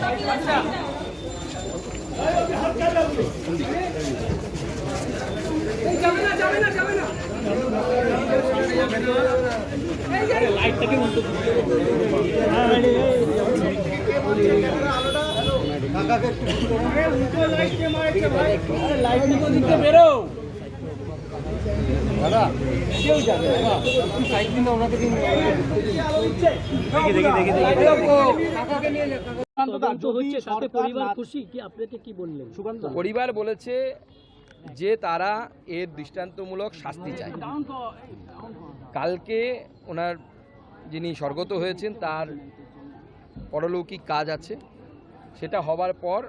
তদন্ত হচ্ছে তাতে পরিবার খুশি কি আপনাকে কি বললেন সুকান্ত পরিবার বলেছে যে তারা এর দৃষ্টান্তমূলক শাস্তি চায়। কালকে ওনার যিনি স্বর্গত হয়েছেন তার পরলৌকিক কাজ আছে। সেটা হবার পর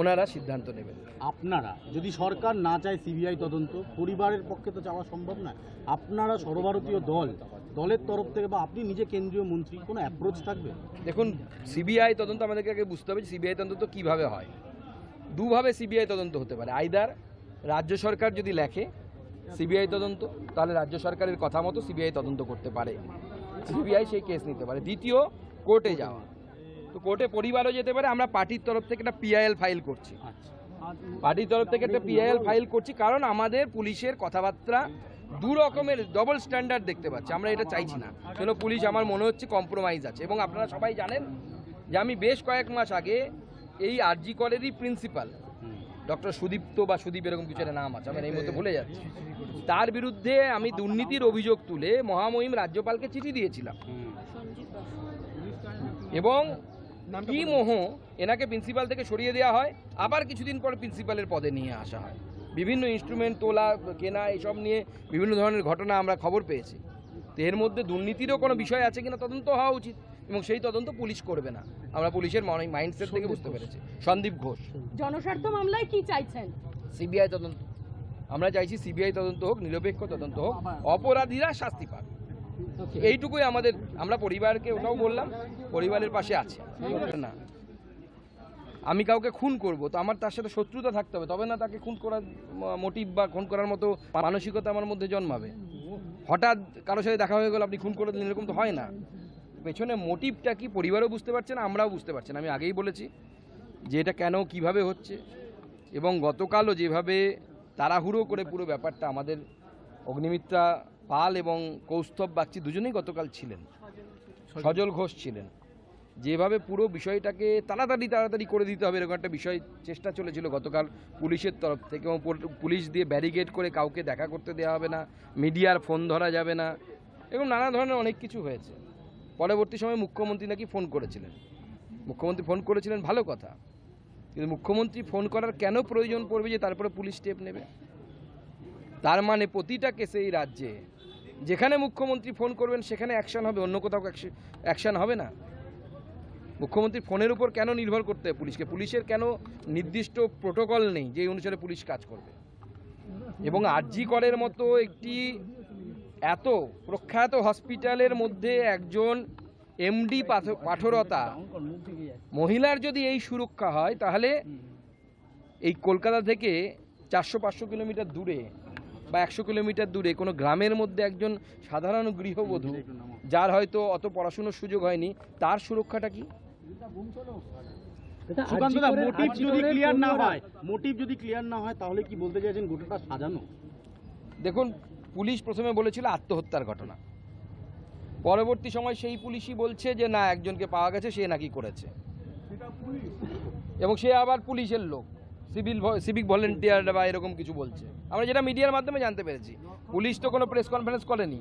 ওনারা সিদ্ধান্ত নেবেন। আপনারা যদি সরকার না চায় সিবিআই তদন্ত পরিবারের পক্ষে তো যাওয়া সম্ভব না আপনারা সর্বভারতীয় দল দলের তরফ থেকে বা আপনি নিজে কেন্দ্রীয় মন্ত্রী কোনো অ্যাপ্রোচ থাকবে? দেখুন সিবিআই তদন্ত আমাদেরকে আগে বুঝতে হবে সিবিআই তদন্ত কীভাবে হয়। দুভাবে সিবিআই তদন্ত হতে পারে। আইদার রাজ্য সরকার যদি লেখে সিবিআই তদন্ত তাহলে রাজ্য সরকারের কথা মতো সিবিআই তদন্ত করতে পারে। সিবিআই সেই কেস নিতে পারে। দ্বিতীয় কোর্টে যাওয়া। তো কোর্টে পরিবারও যেতে পারে। আমরা পার্টির তরফ থেকে একটা পিআইএল ফাইল করছি। আচ্ছা। পার্টির তরফ থেকে একটা পিআইএল ফাইল করছি। কারণ আমাদের পুলিশের কথাবার্তা দু রকমের ডবল স্ট্যান্ডার্ড দেখতে পাচ্ছি, আমরা এটা চাইছি না। কেন পুলিশ, আমার মনে হচ্ছে কম্প্রোমাইজ আছে এবং আপনারা সবাই জানেন যে আমি বেশ কয়েক মাস আগে এই আরজি কলেরই প্রিন্সিপাল ডক্টর সুদীপ্ত বা সুদীপ এরকম কিছু একটা নাম আছে আমি এই মধ্যে ভুলে যাচ্ছি। তার বিরুদ্ধে আমি দুর্নীতির অভিযোগ তুলে মহামহিম রাজ্যপালকে চিঠি দিয়েছিলাম। এবং কি মোহ এনাকে প্রিন্সিপাল থেকে সরিয়ে দেওয়া হয়, আবার কিছুদিন পর প্রিন্সিপালের পদে নিয়ে আসা হয়। বিভিন্ন ইনস্ট্রুমেন্ট তোলা কেনা এসব নিয়ে বিভিন্ন ধরনের ঘটনা আমরা খবর পেয়েছি। তো এর মধ্যে দুর্নীতিরও কোনো বিষয় আছে কিনা তদন্ত হওয়া উচিত এবং সেই তদন্ত পুলিশ করবে না। আমরা পুলিশের মাইন্ডসেট থেকে বুঝতে পেরেছি। সন্দীপ ঘোষ। জনস্বার্থ মামলায় কি চাইছেন? সিবিআই তদন্ত। আমরা চাইছি সিবিআই তদন্ত হোক নিরপেক্ষ তদন্ত হোক অপরাধীরা শাস্তি পাক। এইটুকুই আমাদের আমরা পরিবারকে ওটাও বললাম পরিবারের পাশে আছে। না। আমি কাউকে খুন করব তো আমার তার সাথে শত্রুতা থাকতে হবে তবে না তাকে খুন করার মোটিভ বা খুন করার মতো মানসিকতা আমার মধ্যে জন্মাবে। হঠাৎ কারোর সাথে দেখা হয়ে গেল আপনি খুন করে দিলেন এরকম তো হয় না। পেছনে মোটিভটা কি পরিবারও বুঝতে পারছে না আমরাও বুঝতে পারছি না। আমি আগেই বলেছি যে এটা কেন কীভাবে হচ্ছে এবং গতকালও যেভাবে তাড়াহুড়ো করে পুরো ব্যাপারটা আমাদের অগ্নিমিত্রা পাল এবং কৌস্তব বাগচি দুজনেই গতকাল ছিলেন। সজল ঘোষ ছিলেন। যেভাবে পুরো বিষয়টাকে তাড়াতাড়ি তাড়াতাড়ি করে দিতে হবে, এরকম একটা বিষয় চেষ্টা চলেছিল গতকাল পুলিশের তরফ থেকে এবং পুলিশ দিয়ে ব্যারিকেড করে কাউকে দেখা করতে দেওয়া হবে না, মিডিয়ার ফোন ধরা যাবে না এরকম নানা ধরনের অনেক কিছু হয়েছে। পরবর্তী সময় মুখ্যমন্ত্রী নাকি ফোন করেছিলেন। মুখ্যমন্ত্রী ফোন করেছিলেন, ভালো কথা। কিন্তু মুখ্যমন্ত্রী ফোন করার কেন প্রয়োজন পড়বে যে তারপরে পুলিশ স্টেপ নেবে? তার মানে প্রতিটা কেসে এই রাজ্যে যেখানে মুখ্যমন্ত্রী ফোন করবেন, সেখানে অ্যাকশন হবে, অন্য কোথাও অ্যাকশন হবে না। মুখ্যমন্ত্রী ফোনের উপর কেন নির্ভর করতে হয় পুলিশকে? পুলিশের কেন নির্দিষ্ট প্রোটোকল নেই যে অনুসারে পুলিশ কাজ করবে? এবং আরজি করের মতো একটি এত প্রখ্যাত হসপিটালের মধ্যে একজন এমডি পাঠরতা, মহিলার যদি এই সুরক্ষা হয়, তাহলে এই কলকাতা থেকে চারশো পাঁচশো কিলোমিটার দূরে বা একশো কিলোমিটার দূরে কোনো গ্রামের মধ্যে একজন সাধারণ গৃহবধূ, যার হয়তো অত পড়াশুনোর সুযোগ হয়নি, তার সুরক্ষাটা কি? এটা সুকান্ত আরজি করের- মোটিভ যদি ক্লিয়ার না হয় মোটিভ যদি ক্লিয়ার না হয় তাহলে কি বলতে চাইছেন গোটাটা সাজানো? দেখুন পুলিশ প্রথমে বলেছিল আত্মহত্যার ঘটনা। পরবর্তী সময় সেই পুলিশই বলছে যে না একজনকে পাওয়া গেছে সে নাকি করেছে। এবং সে আবার পুলিশের লোক সিভিল সিভিক ভলেন্টিয়ার বা এরকম কিছু বলছে। আমরা যেটা মিডিয়ার মাধ্যমে জানতে পেরেছি। পুলিশ তো কোনো প্রেস কনফারেন্স করেনি।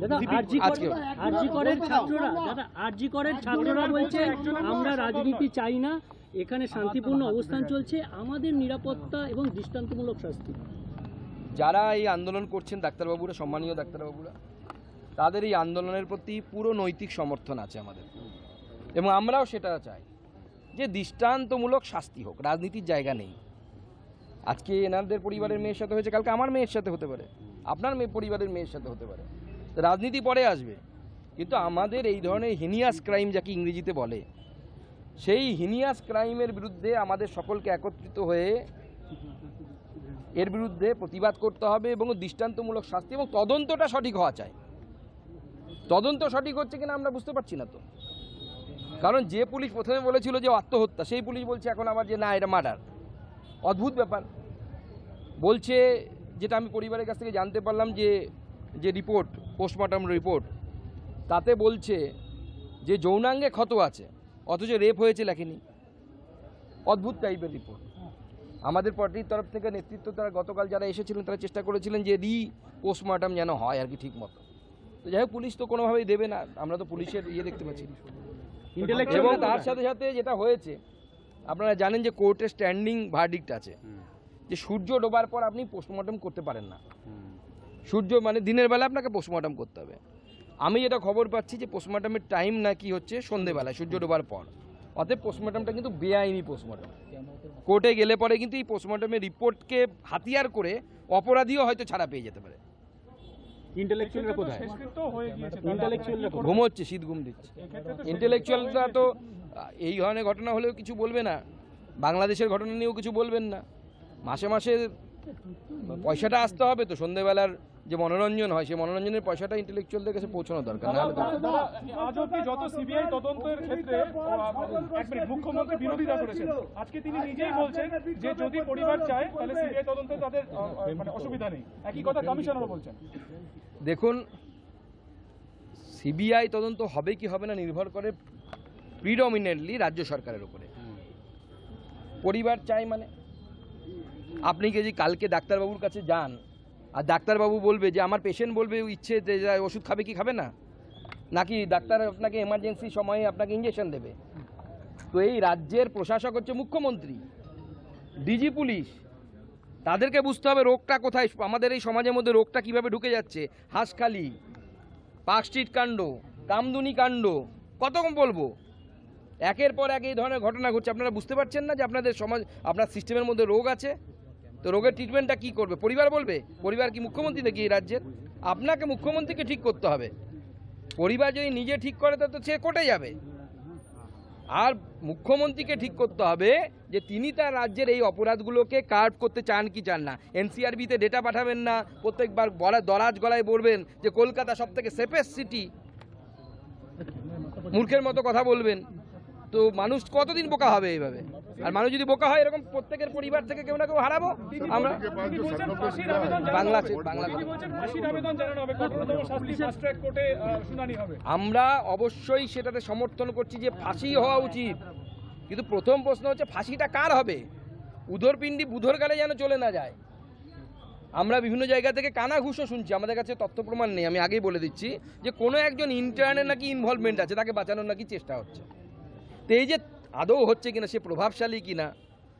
দাদা আরজি আরজি করের ছাত্ররা দাদা আরজি করের ছাত্ররা বলছে আমরা রাজনীতি চাই না এখানে শান্তিপূর্ণ অবস্থান চলছে আমাদের নিরাপত্তা এবং দৃষ্টান্তমূলক শাস্তি। যারা এই আন্দোলন করছেন ডাক্তারবাবুরা সম্মানীয় ডাক্তারবাবুরা তাদের এই আন্দোলনের প্রতি পুরো নৈতিক সমর্থন আছে আমাদের। এবং আমরাও সেটা চাই যে দৃষ্টান্তমূলক শাস্তি হোক রাজনীতির জায়গা নেই। আজকে এনাদের পরিবারের মেয়ের সাথে হয়েছে কালকে আমার মেয়ের সাথে হতে পারে। আপনার মেয়ে পরিবারের মেয়ের সাথে হতে পারে। রাজনীতি পরে আসবে। কিন্তু আমাদের এই ধরনের হিনিয়াস ক্রাইম যাকে ইংরেজিতে বলে, সেই হিনিয়াস ক্রাইমের বিরুদ্ধে আমাদের সকলকে একত্রিত হয়ে এর বিরুদ্ধে প্রতিবাদ করতে হবে এবং দৃষ্টান্তমূলক শাস্তি এবং তদন্তটা সঠিক হওয়া চাই। তদন্ত সঠিক হচ্ছে কিনা আমরা বুঝতে পারছি না তো। কারণ যে পুলিশ প্রথমে বলেছিল যে আত্মহত্যা, সেই পুলিশ বলছে এখন আবার যে না, এটা মার্ডার। অদ্ভুত ব্যাপার। বলছে, যেটা আমি পরিবারের কাছ থেকে জানতে পারলাম যে যে রিপোর্ট পোস্টমর্টম রিপোর্ট তাতে বলছে যে যৌনাঙ্গে ক্ষত আছে অথচ রেপ হয়েছে লেখেনি। অদ্ভুত টাইপের রিপোর্ট আমাদের পার্টির তরফ থেকে নেতৃত্ব তারা গতকাল যারা এসেছিলেন তারা চেষ্টা করেছিলেন যে রি পোস্টমর্টম যেন হয় আর কি ঠিক মতো। তো যাই হোক পুলিশ তো কোনোভাবেই দেবে না আমরা তো পুলিশের ইয়ে দেখতে পাচ্ছি। এবং তার সাথে সাথে যেটা হয়েছে আপনারা জানেন যে কোর্টে স্ট্যান্ডিং ভার্ডিক্ট আছে। যে সূর্য ডোবার পর আপনি পোস্টমর্টম করতে পারেন না। সূর্য মানে দিনের বেলা আপনাকে পোস্টমর্টম করতে হবে। আমি যেটা খবর পাচ্ছি যে পোস্টমর্টমের টাইম নাকি হচ্ছে সন্ধেবেলায় সূর্য ডোবার পর। অতএব পোস্টমর্টমটা কিন্তু বেআইনি পোস্টমর্টম কোর্টে গেলে পরে কিন্তু এই পোস্টমর্টমের রিপোর্টকে হাতিয়ার করে অপরাধীও হয়তো ছাড়া পেয়ে যেতে পারে। ইন্টেলেকচুয়ালরা কোথায়? ইন্টেলেকচুয়ালরা ঘুমোচ্ছে শীত ঘুম দিচ্ছে। ইন্টেলেকচুয়ালরা তো এই ধরনের ঘটনা হলেও কিছু বলবে না। বাংলাদেশের ঘটনা নিয়েও কিছু বলবেন না। মাসে মাসে পয়সাটা আসতে হবে তো সন্ধেবেলার যে মনোরঞ্জন হয় সেই মনোরঞ্জনের পয়সাটা ইন্টেলেকচুয়ালদের কাছে পৌঁছানো দরকার নাহলে আজ অব্দি যত সিবিআই তদন্তের ক্ষেত্রে এক মিনিট মুখ্যমন্ত্রী বিরোধিতা করেছেন। আজকে তিনি নিজেই বলছেন যে যদি পরিবার চায় তাহলে সিবিআই তদন্তে তাদের মানে অসুবিধা নেই। একই কথা কমিশনারও বলছেন। দেখুন সিবিআই তদন্ত হবে কি হবে না নির্ভর করে প্রিডমিনেন্টলি রাজ্য সরকারের উপরে। পরিবার চাই মানে? আপনি কি যদি কালকে ডাক্তারবাবুর কাছে যান আর ডাক্তারবাবু বলবে যে, আমার পেশেন্ট বলবে ইচ্ছে যে ওষুধ খাবে কি খাবে না? নাকি ডাক্তার আপনাকে এমার্জেন্সি সময়ে আপনাকে ইঞ্জেকশন দেবে? তো এই রাজ্যের প্রশাসক হচ্ছে মুখ্যমন্ত্রী, ডিজি পুলিশ। তাদেরকে বুঝতে হবে রোগটা কোথায়, আমাদের এই সমাজের মধ্যে রোগটা কীভাবে ঢুকে যাচ্ছে। হাঁসখালি, পার্ক স্ট্রিট কাণ্ড, কামদুনি কাণ্ড, কত কম বলব? একের পর এক এই ধরনের ঘটনা ঘটছে। আপনারা বুঝতে পারছেন না যে আপনাদের সমাজ, আপনার সিস্টেমের মধ্যে রোগ আছে? তো রোগের ট্রিটমেন্টটা কি করবে? পরিবার বলবে? পরিবার কি মুখ্যমন্ত্রী দেখি এই রাজ্যের? আপনাকে মুখ্যমন্ত্রীকে ঠিক করতে হবে। পরিবার যদি নিজে ঠিক করে তো সে কোর্টে যাবে। আর মুখ্যমন্ত্রীকে ঠিক করতে হবে যে, তিনি তার রাজ্যের এই অপরাধগুলোকে কার্ভ করতে চান কি চান না। এনসিআরবিতে ডেটা পাঠাবেন না। প্রত্যেকবার বলা দরাজ গলায় বলবেন যে, কলকাতা সব থেকে সেফেস্ট সিটি মূর্খের মতো কথা বলবেন। তো মানুষ কতদিন বোকা হবে এইভাবে? আর মানুষ যদি বোকা হয় এরকম প্রত্যেকের পরিবার থেকে কেউ না কেউ হারাবো? আমরা বাংলা আমরা অবশ্যই সেটাতে সমর্থন করছি যে ফাঁসি হওয়া উচিত। কিন্তু প্রথম প্রশ্ন হচ্ছে ফাঁসিটা কার হবে? উধরপিণ্ডি বুধর গালে যেন চলে না যায়। আমরা বিভিন্ন জায়গা থেকে কানা ঘুষও শুনছি আমাদের কাছে তথ্য প্রমাণ নেই। আমি আগেই বলে দিচ্ছি যে কোনো একজন ইন্টার্নের নাকি ইনভলভমেন্ট আছে তাকে বাঁচানোর নাকি চেষ্টা হচ্ছে। যে আদৌ হচ্ছে কিনা সে প্রভাবশালী কিনা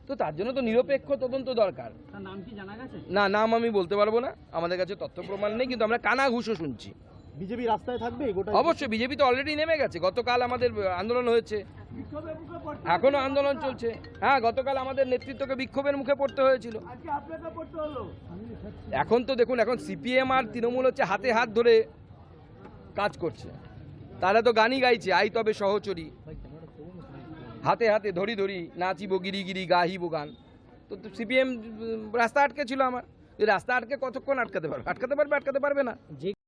তো তার জন্য তো নিরপেক্ষ তদন্ত দরকার। নাম কি জানা গেছে? না নাম আমি বলতে পারব না আমাদের কাছে তথ্য প্রমাণ নেই কিন্তু আমরা কানা ঘুষও শুনছি। বিজেপি রাস্তায় থাকবে অবশ্যই বিজেপি তো অলরেডি নেমে গেছে গতকাল আমাদের আন্দোলন হয়েছে। এখনও আন্দোলন চলছে। হ্যাঁ গতকাল আমাদের নেতৃত্বকে বিক্ষোভের মুখে পড়তে হয়েছিল। এখন তো দেখুন এখন সিপিএম আর তৃণমূল হচ্ছে হাতে হাত ধরে কাজ করছে। তারা তো গানই গাইছে আই তবে সহচরী। হাতে হাতে ধরি ধরি নাচিব গিরি গিরি গাহিব গান তো সিপিএম রাস্তা আটকে ছিল আমার এই রাস্তা আটকে কতক্ষণ আটকাতে পারবে আটকাতে পারবে আটকাতে পারবে না যে